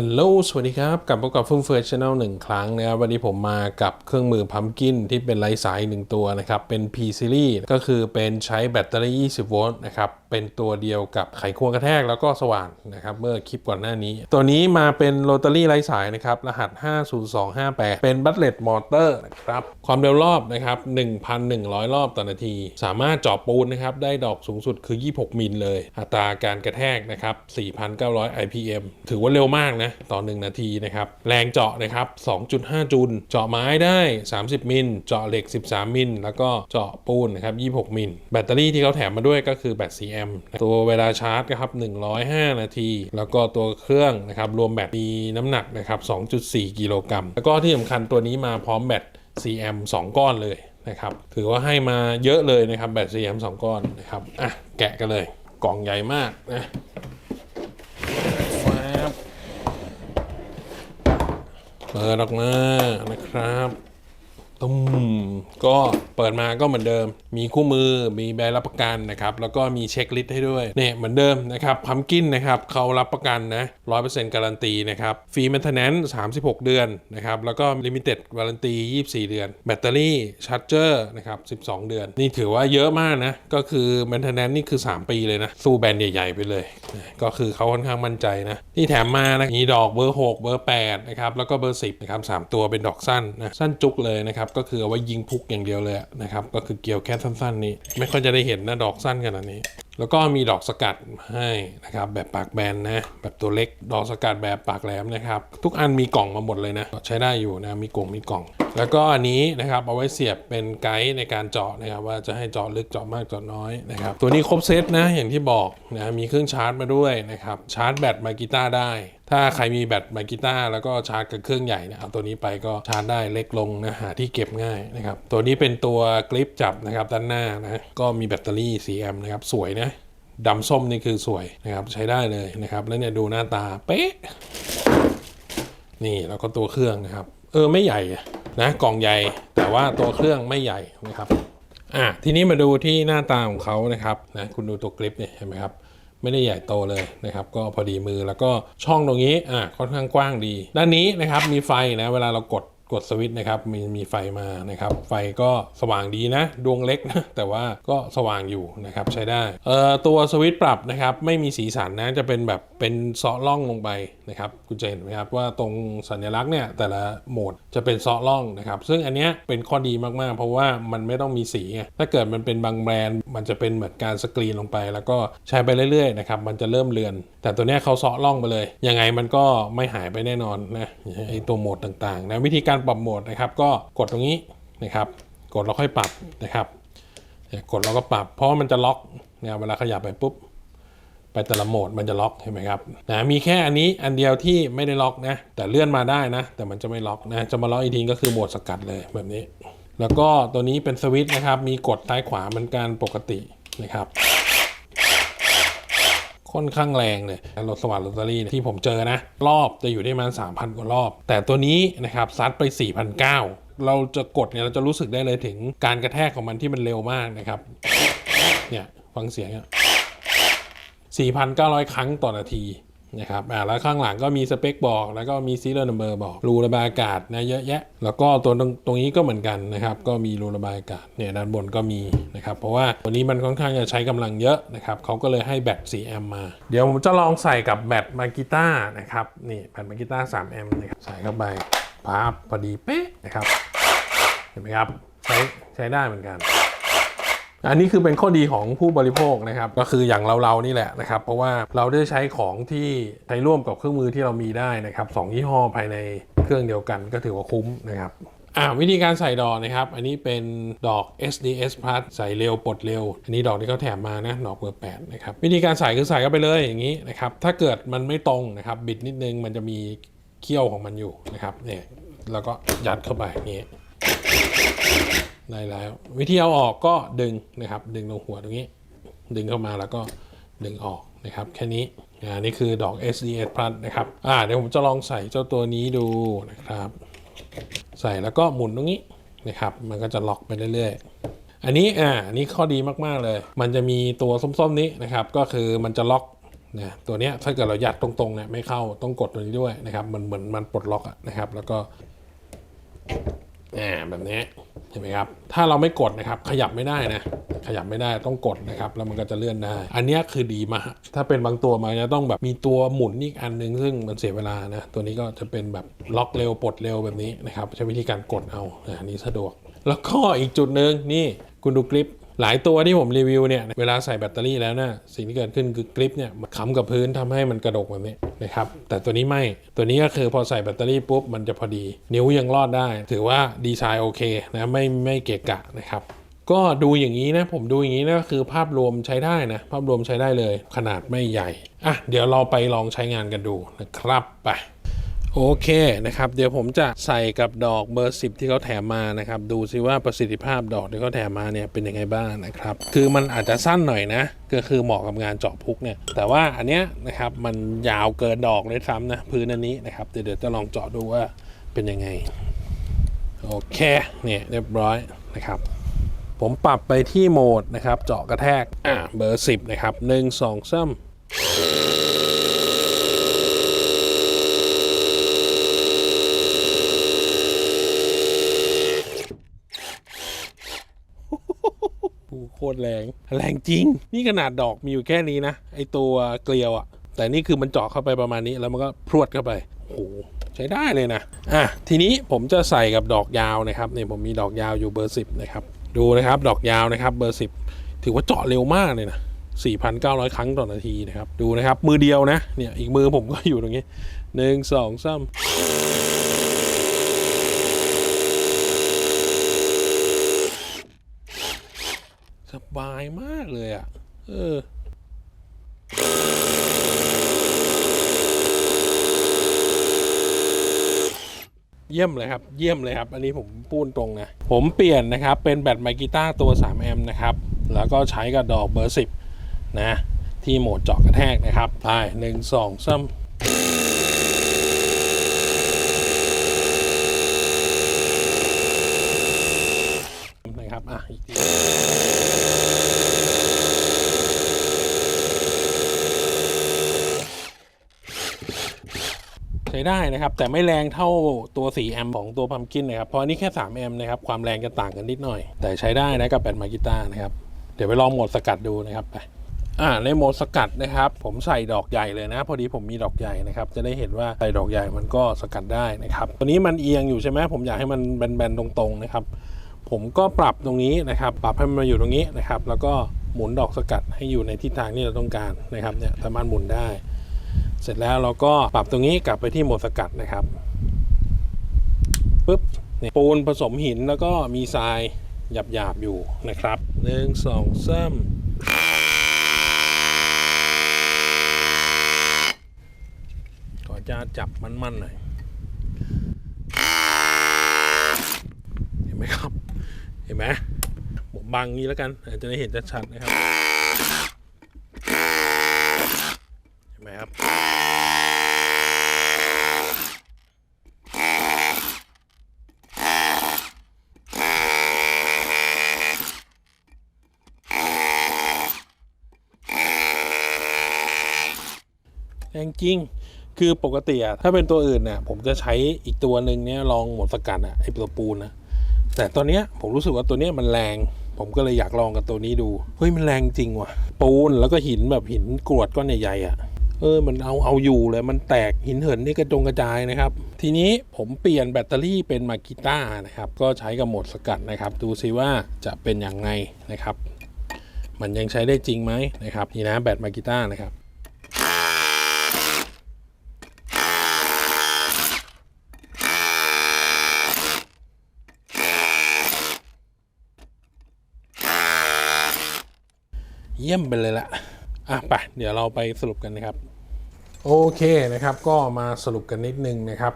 ฮัลโหล สวัสดีครับ กลับพบกับฟุ่มเฟือยช n แนลหนึ่งครั้งนะครับ วันนี้ผมมากับเครื่องมือพัมกินที่เป็นไร้สายหนึ่งตัวนะครับ เป็น P Series ก็คือเป็นใช้แบตเตอรี่ 20 โวลต์นะครับ เป็นตัวเดียวกับไขควงกระแทกแล้วก็สว่านนะครับ เมื่อคลิปก่อนหน้านี้ ตัวนี้มาเป็นโรตารี่ไร้สายนะครับ รหัส 50258 เป็นบัตเลตมอเตอร์นะครับ ความเร็วรอบนะครับ 1,100 รอบต่อนาที สามารถเจาะปูนนะครับ ได้ดอกสูงสุดคือ 26 มิลเลย อัตราการกระแทกนะครับ 4,900 IPM ถือว่าเร็วมากนะต่อ 1 นาทีนะครับ แรงเจาะนะครับ 2.5จุลเจาะไม้ได้ 30 มิล เจาะเหล็ก 13 มิล แล้วก็เจาะปูนนะครับ 26 มิล แบตเตอรี่ที่เขาแถมมาด้วยก็คือแบต 4 แอมป์ตัวเวลาชาร์จนะครับ 105 นาที แล้วก็ตัวเครื่องนะครับ รวมแบตมีน้ำหนักนะครับ 2.4 กิโลกรัม แล้วก็ที่สำคัญตัวนี้มาพร้อมแบต 4 แอมป์ 2 ก้อนเลยนะครับ ถือว่าให้มาเยอะเลยนะครับ แบต 4 แอมป์ 2 ก้อนนะครับ อะ แกะกันเลย กล่องใหญ่มากนะแฟบ เปิดออกมานะครับ ตุ้มก็เปิดมาก็เหมือนเดิม มีคู่มือมีใบรับประกันนะครับ แล้วก็มีเช็คลิสต์ให้ด้วยเนี่ยเหมือนเดิมนะครับพัมกินนะครับเขารับประกันนะ100%การันตีนะครับฟรี m ม i เ t น n น c 36เดือนนะครับแล้วก็ลิมิเต็ดวารันตี24เดือน แบตเตอรี่ชาร์จเจอร์นะครับ12เดือน นี่ถือว่าเยอะมากนะ ก็คือ m ม i เ t น n น c นี่คือ3ปีเลยนะ สู้แบรนด์ใหญ่ ๆ ไปเลยนะก็คือเขาค่อนข้างมั่นใจนะ ที่แถมมานะมีดอกเบอร์6เบอร์8นะครับแล้วก็เบอร์10นะครับ3ตัวเป็นดอกสั้นนะสั้นจุกเลยนะครับก็คือเอาไว้ยิงพุกอย่างเดียวเลยนะครับก็คือเกี่ยวแค่สั้นๆนี้ ไม่ค่อยจะได้เห็นนะดอกสั้นขนาดนี้ แล้วก็มีดอกสกัดให้นะครับแบบปากแบนนะแบบตัวเล็กดอกสกัดแบบปากแหลมนะครับทุกอันมีกล่องมาหมดเลยนะใช้ได้อยู่นะมีกล่องมีกล่อง แล้วก็อันนี้นะครับเอาไว้เสียบเป็นไกด์ในการเจาะนะครับว่าจะให้เจาะลึกเจาะมากเจาะน้อยนะครับตัวนี้ครบเซตนะอย่างที่บอกนะมีเครื่องชาร์จมาด้วยนะครับชาร์จแบตมากีตาร์ได้ ถ้าใครมีแบตไมกีตาร์แล้วก็ชาร์จกับเครื่องใหญ่เนะเอาตัวนี้ไปก็ชาร์จได้เล็กลงนะหาที่เก็บง่ายนะครับตัวนี้เป็นตัวกริปจับนะครับด้านหน้านะก็มีแบตเตอรี่ 4 แอมป์นะครับสวยนะดำส้มนี่คือสวยนะครับใช้ได้เลยนะครับ แล้วเนี่ยดูหน้าตาเป๊ะนี่แล้วก็ตัวเครื่องนะครับ เออไม่ใหญ่นะกล่องใหญ่ แต่ว่าตัวเครื่องไม่ใหญ่นะครับอะทีนี้มาดูที่หน้าตาของเขานะครับนะคุณดูตัวกริปเนี่ยเห็นไหมครับ ไม่ได้ใหญ่โตเลยนะครับก็พอดีมือแล้วก็ช่องตรงนี้อะค่อนข้างกว้างดี ด้านนี้นะครับมีไฟนะเวลาเรากด กดสวิตช์นะครับมีมีไฟมานะครับ ไฟก็สว่างดีนะ ดวงเล็กนะ แต่ว่าก็สว่างอยู่นะครับใช้ได้เอ่อตัวสวิตช์ปรับนะครับ ไม่มีสีสันนะจะเป็นแบบเป็นเซาะล่องลงไปนะครับคุณจะเห็นไหมครับว่าตรงสัญลักษณ์เนี่ยแต่ละโหมดจะเป็นเซาะล่องนะครับ ซึ่งอันเนี้ยเป็นข้อดีมากๆ เพราะว่ามันไม่ต้องมีสีไงถ้าเกิดมันเป็นบางแบรนด์ มันจะเป็นเหมือนการสกรีนลงไป แล้วก็ใช้ไปเรื่อยๆนะครับมันจะเริ่มเลือน แต่ตัวเนี้ยเขาเซาะล่องไปเลยยังไงมันก็ไม่หายไปแน่นอนนะไอตัวโหมดต่างๆนะวิธีการปรับโหมดนะครับ ก็กดตรงนี้นะครับ กดแล้วค่อยปรับนะครับ กดแล้วก็ปรับ เพราะมันจะล็อกเนี่ยเวลาขยับไปปุ๊บ ไปแต่ละโหมดมันจะล็อกเห็นไหมครับนะมีแค่อันนี้อันเดียวที่ไม่ได้ล็อกนะ แต่เลื่อนมาได้นะ แต่มันจะไม่ล็อกนะ จะมาล็อกอีกทีก็คือโหมดสกัดเลยแบบนี้ แล้วก็ตัวนี้เป็นสวิตช์นะครับ มีกดซ้ายขวาเหมือนกันปกตินะครับ ค่อนข้างแรงเลยรถสวัสดิ์ลอตเตอรี่ที่ผมเจอนะ รอบจะอยู่ได้ประมาณ3,000 กว่ารอบ แต่ตัวนี้นะครับซัดไป 4,900 เราจะกดเนี่ยเราจะรู้สึกได้เลยถึงการกระแทกของมันที่มันเร็วมากนะครับ เนี่ยฟังเสียงอะ4,900 ครั้งต่อนาที นะครับอ่าแล้วข้างหลังก็มีสเปคบอก แล้วก็มีซีเรียลนัมเบอร์บอก รูระบายอากาศนะเยอะแยะ แล้วก็ตัวตรงตรงนี้ก็เหมือนกันนะครับ ก็มีรูระบายอากาศเนี่ยด้านบนก็มีนะครับ เพราะว่าตัวนี้มันค่อนข้างจะใช้กำลังเยอะนะครับเขาก็เลยให้แบต 4 แอมมา เดี๋ยวผมจะลองใส่กับแบตมากิต้านะครับ นี่แบตมากิต้า 3 แอมนะครับใส่เข้าไปพาบพอดีเป๊ะนะครับ เห็นไหมครับ ใช้ใช้ได้เหมือนกัน อันนี้คือเป็นข้อดีของผู้บริโภคนะครับก็คืออย่างเราๆนี่แหละนะครับ เพราะว่าเราได้ใช้ของที่ใช้ร่วมกับเครื่องมือที่เรามีได้นะครับสองยี่ห้อภายในเครื่องเดียวกันก็ถือว่าคุ้มนะครับอ่าวิธีการใส่ดอกนะครับ อันนี้เป็นดอก SDS Plus ใส่เร็วปลดเร็ว อันนี้ดอกที่เขาแถมมานะดอกเบอร์8นะครับวิธีการใส่คือใส่เข้าไปเลยอย่างนี้นะครับถ้าเกิดมันไม่ตรงนะครับบิดนิดนึงมันจะมีเขี้ยวของมันอยู่นะครับเนี่ยแล้วก็ยัดเข้าไปอย่างนี้ ได้แล้ว วิธีเอาออกก็ดึงนะครับ ดึงตรงหัวตรงนี้ ดึงเข้ามาแล้วก็ดึงออกนะครับ แค่นี้อ่านี่คือดอก SDS Plus นะครับอ่าเดี๋ยวผมจะลองใส่เจ้าตัวนี้ดูนะครับ ใส่แล้วก็หมุนตรงนี้นะครับ มันก็จะล็อกไปเรื่อยๆ อันนี้อ่าอันนี้ข้อดีมากๆเลย มันจะมีตัวส้มๆนี้นะครับ ก็คือมันจะล็อกนะตัวเนี้ยถ้าเกิดเรายัดตรงๆเนี่ยไม่เข้าต้องกดตัวนี้ด้วยนะครับ มันเหมือนมันปลดล็อกอะนะครับ แล้วก็อ่าแบบนี้ เห็นไหมครับ ถ้าเราไม่กดนะครับ ขยับไม่ได้นะ ขยับไม่ได้ต้องกดนะครับ แล้วมันก็จะเลื่อนได้ อันนี้คือดีมาก ถ้าเป็นบางตัวมันจะต้องแบบมีตัวหมุนอีกอันนึง ซึ่งมันเสียเวลานะ ตัวนี้ก็จะเป็นแบบล็อกเร็วปลดเร็วแบบนี้นะครับ ใช้วิธีการกดเอาอันนี้สะดวก แล้วก็อีกจุดหนึ่งนี่คุณดูคลิป หลายตัวที่ผมรีวิวเนี่ยเวลาใส่แบตเตอรี่แล้วนะสิ่งที่เกิดขึ้นคือกริปเนี่ยมันค้ำกับพื้นทำให้มันกระดกแบบนี้นะครับแต่ตัวนี้ไม่ตัวนี้ก็คือพอใส่แบตเตอรี่ปุ๊บมันจะพอดี นิ้วยังรอดได้ ถือว่าดีไซน์โอเคนะไม่ไม่เกะกะนะครับก็ดูอย่างนี้นะ ผมดูอย่างนี้นะก็คือภาพรวมใช้ได้นะ ภาพรวมใช้ได้เลย ขนาดไม่ใหญ่ อะ เดี๋ยวเราไปลองใช้งานกันดูนะครับไป โอเคนะครับเดี๋ยวผมจะใส่กับดอกเบอร์ 10 ที่เขาแถมมานะครับดูซิว่าประสิทธิภาพดอกที่เขาแถมมาเนี่ยเป็นยังไงบ้างนะครับคือมันอาจจะสั้นหน่อยนะก็คือเหมาะกับงานเจาะพุกเนี่ยแต่ว่าอันเนี้ยนะครับมันยาวเกินดอกเลยซ้ำนะพื้นอันนี้นะครับเดี๋ยวเดี๋ยวจะลองเจาะดูว่าเป็นยังไงโอเคเนี่ยเรียบร้อยนะครับผมปรับไปที่โหมดนะครับเจาะกระแทกอ่าเบอร์ 10 นะครับ 1 2 3 โคตรแรง แรงจริง นี่ขนาดดอกมีอยู่แค่นี้นะ ไอตัวเกลียวอะแต่นี่คือมันเจาะเข้าไปประมาณนี้แล้วมันก็พรวดเข้าไปโอ้โหใช้ได้เลยนะอะทีนี้ผมจะใส่กับดอกยาวนะครับเนี่ยผมมีดอกยาวอยู่เบอร์ 10นะครับดูนะครับดอกยาวนะครับเบอร์ 10 ถือว่าเจาะเร็วมากเลยนะ4,900 ครั้งต่อนาทีนะครับ ดูนะครับ มือเดียวนะ เนี่ย อีกมือผมก็อยู่ตรงนี้ 1 2 3ายมากเลยอะ่ะ เออเยี่ยมเลยครับ เยี่ยมเลยครับ อันนี้ผมพูดตรงนะ ผมเปลี่ยนนะครับ เป็นแบตไมกีต้าตัว 3 แอมป์นะครับ แล้วก็ใช้กับดอกเบอร์ 10 นะ ที่โหมดเจาะกระแทกนะครับไปหนึ่งสองสามนะครับ อะ อีกที ใช้ได้นะครับ แต่ไม่แรงเท่าตัว 4 แอมป์ของตัวพัมกินนะครับ เพราะอันนี้แค่ 3 แอมป์นะครับ ความแรงจะต่างกันนิดหน่อย แต่ใช้ได้นะกับแบตมากิต้านะครับ เดี๋ยวไปลองโหมดสกัดดูนะครับไปอ่าในโหมดสกัดนะครับ ผมใส่ดอกใหญ่เลยนะ พอดีผมมีดอกใหญ่นะครับ จะได้เห็นว่าใส่ดอกใหญ่มันก็สกัดได้นะครับ ตัวนี้มันเอียงอยู่ใช่ไหมผมอยากให้มันแบนๆตรงๆนะครับ ผมก็ปรับตรงนี้นะครับ ปรับให้มันมาอยู่ตรงนี้นะครับ แล้วก็หมุนดอกสกัดให้อยู่ในทิศทางที่เราต้องการนะครับเนี่ยสามารถหมุนได้ เสร็จแล้วเราก็ปรับตรงนี้กลับไปที่โหมดสกัดนะครับปุ๊บนี่ปูนผสมหินแล้วก็มีทรายหยาบๆอยู่นะครับหนึ่งสองสามขอจะจับมันๆหน่อยเห็นไหมครับ เห็นไหมผมบังนี้แล้วกันอาจจะได้เห็นชัดๆนะครับ เห็นไหมครับ แรงจริง คือปกติอะถ้าเป็นตัวอื่นเนี่ยผมจะใช้อีกตัวหนึ่งเนี่ยลองหมดสกัดอะไอตัวปูนนะ แต่ตัวเนี้ยผมรู้สึกว่าตัวเนี้ยมันแรง ผมก็เลยอยากลองกับตัวนี้ดู เฮ้ยมันแรงจริงว่ะ ปูนแล้วก็หินแบบหินกรวดก้อนใหญ่ๆอะ เออมันเอาเอาอยู่เลยมันแตกหินเหินนี่กระจงกระจายนะครับ ทีนี้ผมเปลี่ยนแบตเตอรี่เป็นมากิต้านะครับก็ใช้กับโหมดสกัดนะครับ ดูซิว่าจะเป็นอย่างไงนะครับ มันยังใช้ได้จริงไหมนะครับนี่นะแบตมากิต้านะครับเยี่ยมไปเลยละอะไปเดี๋ยวเราไปสรุปกันนะครับ โอเคนะครับก็มาสรุปกันนิดนึงนะครับ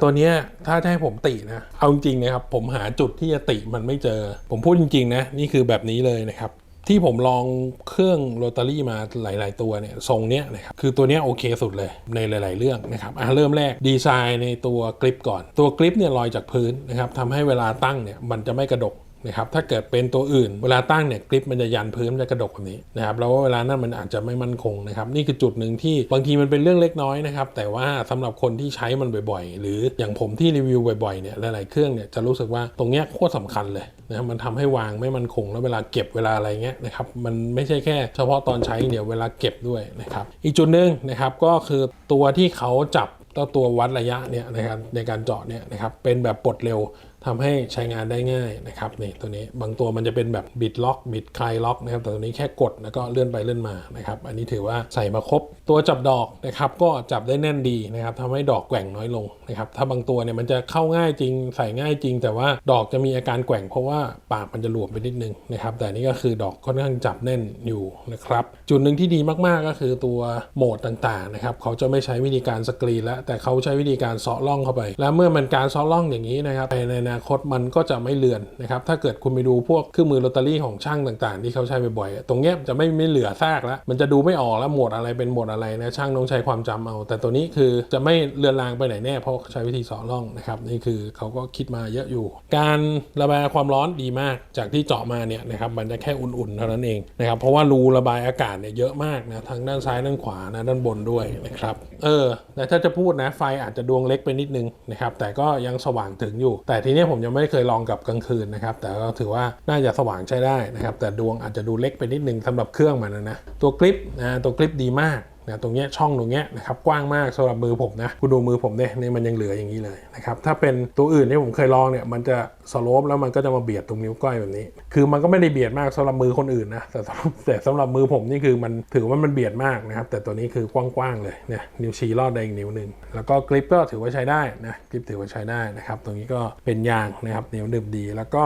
ตัวนี้ถ้าจะให้ผมตินะ เอาจริงนะครับผมหาจุดที่จะติมันไม่เจอ ผมพูดจริงๆนะนี่คือแบบนี้เลยนะครับที่ผมลองเครื่องโรตารี่มาหลาย ๆ ตัวเนี่ยทรงเนี้ยนะครับคือตัวเนี้ยโอเคสุดเลยในหลาย ๆ เรื่องนะครับอะเริ่มแรกดีไซน์ในตัวกริปก่อน ตัวกริปเนี่ยลอยจากพื้นนะครับทำให้เวลาตั้งเนี่ยมันจะไม่กระดก นะครับถ้าเกิดเป็นตัวอื่น เวลาตั้งเนี่ยกริปมันจะยันพื้นมันจะกระดกแบบนี้นะครับแล้วเวลานั้นมันอาจจะไม่มั่นคงนะครับนี่คือจุดหนึ่งที่บางทีมันเป็นเรื่องเล็กน้อยนะครับแต่ว่าสำหรับคนที่ใช้มันบ่อยๆ หรืออย่างผมที่รีวิวบ่อยๆเนี่ยหลายๆเครื่องเนี่ยจะรู้สึกว่าตรงเนี้ยโคตรสำคัญเลยนะครับมันทำให้วางไม่มั่นคง แล้วเวลาเก็บเวลาอะไรเงี้ยนะครับมันไม่ใช่แค่เฉพาะตอนใช้เดี๋ยวเวลาเก็บด้วยนะครับอีกจุดหนึ่งนะครับก็คือตัวที่เขาจับตัวตัววัดระยะเนี่ยนะครับในการเจาะเนี่ยนะครับเป็นแบบปลดเร็ว ทำให้ใช้งานได้ง่ายนะครับนี่ตัวนี้บางตัวมันจะเป็นแบบบิดล็อกบิดคลายล็อกนะครับแต่ตัวนี้แค่กดแล้วก็เลื่อนไปเลื่อนมานะครับอันนี้ถือว่าใส่มาครบ ตัวจับดอกนะครับก็จับได้แน่นดีนะครับทำให้ดอกแกว่งน้อยลงนะครับถ้าบางตัวเนี่ยมันจะเข้าง่ายจริง ใส่ง่ายจริง แต่ว่าดอกจะมีอาการแกว่งเพราะว่าปากมันจะหลวมไปนิดนึงนะครับแต่นี่ก็คือดอกค่อนข้างจับแน่นอยู่นะครับจุดหนึ่งที่ดีมากๆก็คือตัวโหมดต่างๆนะครับเขาจะไม่ใช้วิธีการสกรีนแล้วแต่เขาใช้วิธีการเซาะล่องเข้าไป แล้วเมื่อมันการเซาะล่องอย่างนี้นะครับในนาคตมันก็จะไม่เลือนนะครับถ้าเกิดคุณไปดูพวกเครื่องมือโรตารี่ของช่างต่างๆ ที่เขาใช้บ่อยๆตรงเนี้ยจะไม่ไม่เหลือซากแล้ว มันจะดูไม่ออกแล้วหมดอะไรเป็นหมดอะไรนะช่างต้องใช้ความจำเอา แต่ตัวนี้คือจะไม่เลือนลางไปไหนแน่เพราะใช้วิธีสาะล่องนะครับนี่คือเขาก็คิดมาเยอะอยู่ การระบายความร้อนดีมากจากที่เจาะมาเนี่ยนะครับมันจะแค่อุ่นๆเท่านั้นเองนะครับเพราะว่ารูระบายอากาศเนี่ยเยอะมากนะทั้งด้านซ้ายด้านขวานะด้านบนด้วยนะครับเออแต่ถ้าจะพูดนะไฟอาจจะดวงเล็กไปนิดนึงนะครับแต่ก็ยังสว่างถึงอยู่ แต่ทีเนี้ผมยังไม่เคยลองกับกลางคืนนะครับ แต่ก็ถือว่าน่าจะสว่างใช้ได้นะครับ แต่ดวงอาจจะดูเล็กไปนิดนึงสำหรับเครื่องมันนะนะ ตัวคลิปนะตัวคลิปดีมาก นะตรงเนี้ยช่องตรงเนี้ยนะครับกว้างมากสำหรับมือผมนะคุณดูมือผมเนี่ยนี่มันยังเหลืออย่างนี้เลยนะครับถ้าเป็นตัวอื่นที่ผมเคยลองเนี่ยมันจะสโลปแล้วมันก็จะมาเบียดตรงนิ้วก้อยแบบนี้ คือมันก็ไม่ได้เบียดมากสำหรับมือคนอื่นนะแต่สำหรับแต่สำหรับมือผมนี่คือมันถือว่ามันเบียดมากนะครับแต่ตัวนี้คือกว้างๆเลยเนี่ยนิ้วชี้ลอดได้อีกนิ้วหนึ่งแล้วก็กริปก็ถือว่าใช้ได้นะกริปถือว่าใช้ได้นะครับตรงนี้ก็เป็นยางนะครับนิ้วดึบดีแล้วก็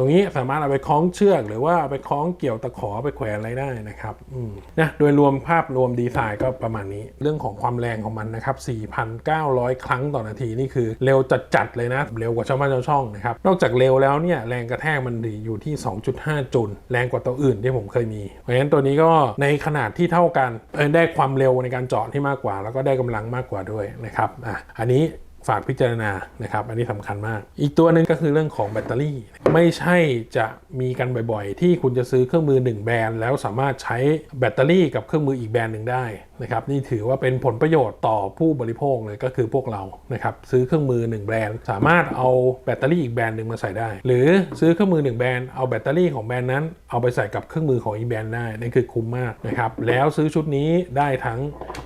รงนี้สามารถเอาไปคล้องเชือก หรือว่าเอาไปคล้องเกี่ยวตะขอไปแขวนอะไรได้นะครับนะโดยรวมภาพรวมดีไซน์ก็ประมาณนี้ เรื่องของความแรงของมันนะครับ 4,900 ครั้งต่อนาทีนี่คือเร็วจัดๆเลยนะ เร็วกว่าชาวบ้านชาวช่องนะครับ นอกจากเร็วแล้วเนี่ยแรงกระแทกมันดีอยู่ที่ 2.5จุลแรงกว่าตัวอื่นที่ผมเคยมี เพราะฉะนั้นตัวนี้ก็ในขนาดที่เท่ากันเออได้ความเร็วในการเจาะที่มากกว่า แล้วก็ได้กำลังมากกว่าด้วยนะครับอะอันนี้ ฝากพิจารณานะครับ อันนี้สำคัญมาก อีกตัวหนึ่งก็คือเรื่องของแบตเตอรี่ ไม่ใช่จะมีกันบ่อยๆ ที่คุณจะซื้อเครื่องมือ 1 แบรนด์แล้วสามารถใช้แบตเตอรี่กับเครื่องมืออีกแบรนด์หนึ่งได้นะครับนี่ถือว่าเป็นผลประโยชน์ต่อผู้บริโภคเลยก็คือพวกเรานะครับซื้อเครื่องมือ 1 แบรนด์ สามารถเอาแบตเตอรี่อีกแบรนด์หนึ่งมาใส่ได้ หรือซื้อเครื่องมือ 1 แบรนด์เอาแบตเตอรี่ของแบรนด์นั้นเอาไปใส่กับเครื่องมือของอีกแบรนด์ได้นั่นคือคุ้มมากนะครับแล้วซื้อชุดนี้ได้ทั้ง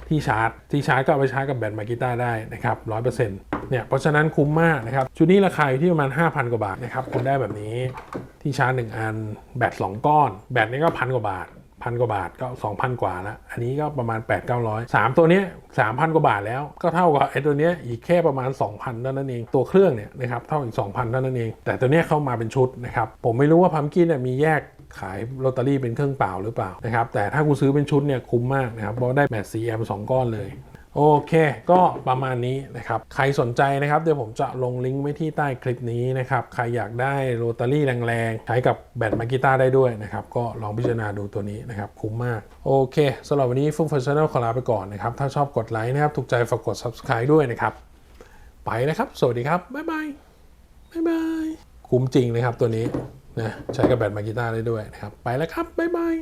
ที่ชาร์จ ที่ชาร์จก็เอาไปชาร์จกับแบตมากิต้าได้นะครับร้อยเปอร์เซ็นต์ เนี่ยเพราะฉะนั้นคุ้มมากนะครับชุดนี้ราคาอยู่ที่ประมาณ 5,000 กว่าบาทนะครับคุณได้แบบนี้ที่ชาร์จ1อัน แบต2ก้อน แบตนี่ก็พันกว่าบาทพันกว่าบาทก็ 2,000 กว่าละอันนี้ก็ประมาณ 8 9 0 0 3 ตัวเนี้ย3,000 กว่าบาทแล้วก็เท่ากับไอ้ตัวเนี้ยอีกแค่ประมาณ 2,000เท่านั้นเอง ตัวเครื่องเนี่ยนะครับเท่าอีก 2,000เท่านั้นเอง แต่ตัวเนี้ยเข้ามาเป็นชุดนะครับ ผมไม่รู้ว่าพัมกินเนี่ยมีแยกขายลอตเตอรี่เป็นเครื่องเปล่าหรือเปล่านะครับแต่ถ้าคุณซื้อเป็นชุดเนี่ยคุ้มมากนะครับเพราะได้แบต4แอมป์2ก้อนเลย โอเค ก็ประมาณนี้นะครับ ใครสนใจนะครับ เดี๋ยวผมจะลงลิงก์ไว้ที่ใต้คลิปนี้นะครับ ใครอยากได้โรตารี่แรงๆ ใช้กับแบตมากิต้าได้ด้วยนะครับ ก็ลองพิจารณาดูตัวนี้นะครับ คุ้มมาก โอเคสำหรับวันนี้ฟุ้งฟังชั่นแนลขอลาไปก่อนนะครับ ถ้าชอบกดไลค์นะครับ ถูกใจฝากกด subscribe ด้วยนะครับ ไปนะครับ สวัสดีครับ บ๊ายบาย บ๊ายบาย คุ้มจริงเลยครับตัวนี้นะ ใช้กับแบตมากิต้าได้ด้วยนะครับ ไปแล้วครับ บ๊ายบาย